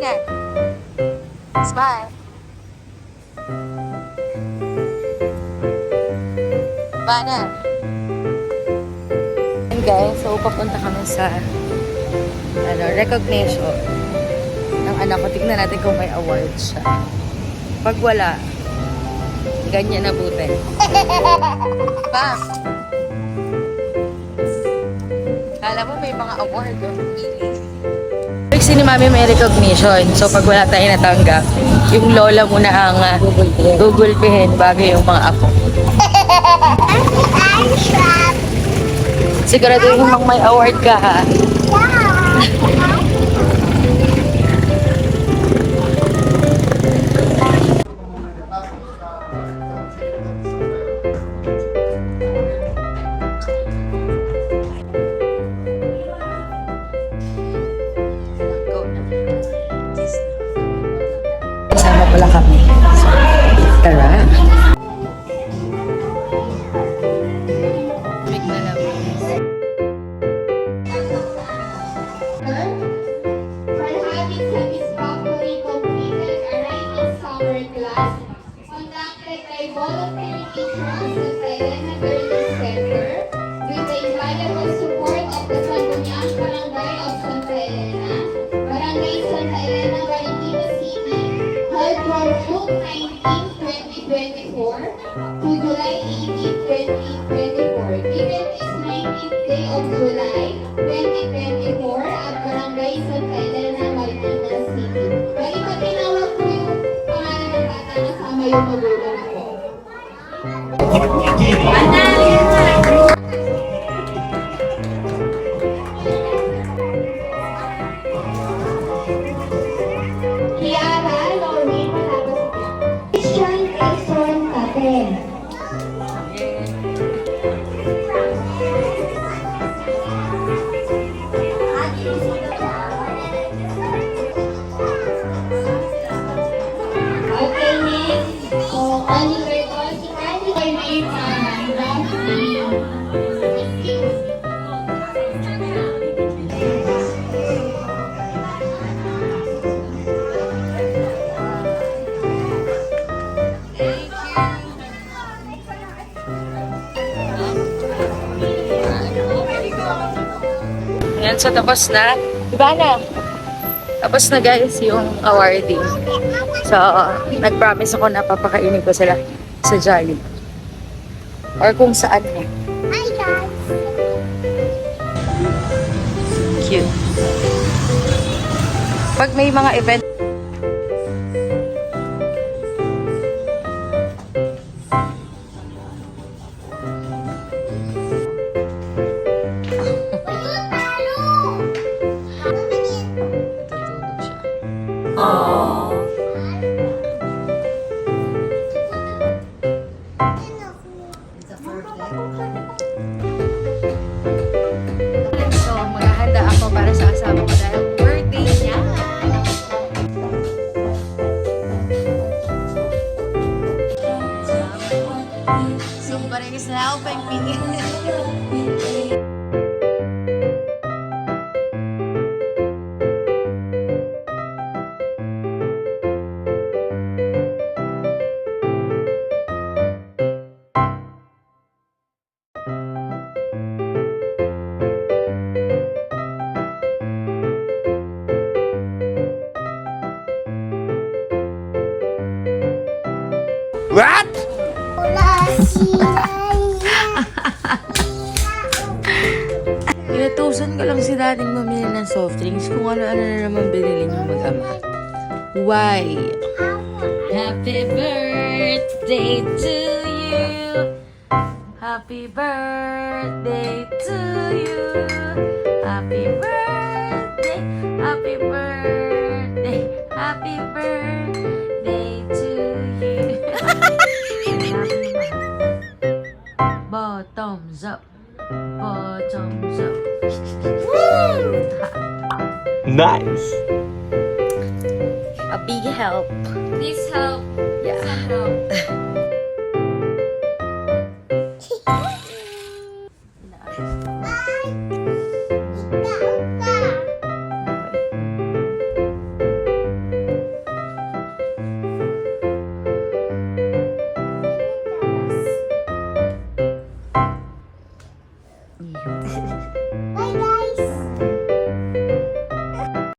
Ivana. Smile. Ivana. And guys, so papunta kami sa ano, recognition ng anak ko. Tignan natin kung may award siya. Pag wala, ganyan na buti. Pa! Kala mo may mga award oh. Kasi ni Mami may recognition. So pag wala tayo natanggap, yung lola muna ang uh, Google Payhin bago yung mga apo. Siguraduhin mong may award ka ha. Kami. Tara. Of July 2024 at Barangay Santa Elena, Marikina City. Bali matinawag po yung pangalan ng bata yung magulang Ayan, so tapos na. Diba na? Tapos na guys yung awarding. So, nag-promise ako na papakainin ko sila sa Jolly. Or kung saan na. Hi, guys. Cute. Pag may mga event, Inutusan ko lang si dating mamili ng soft drinks kung ano-ano na naman binili niyo mag-ama. Why? Happy birthday to you. Happy birthday to you. Happy birthday. Happy birthday. Happy birthday up. Bottoms up. Nice. A big help. Please help. Yeah.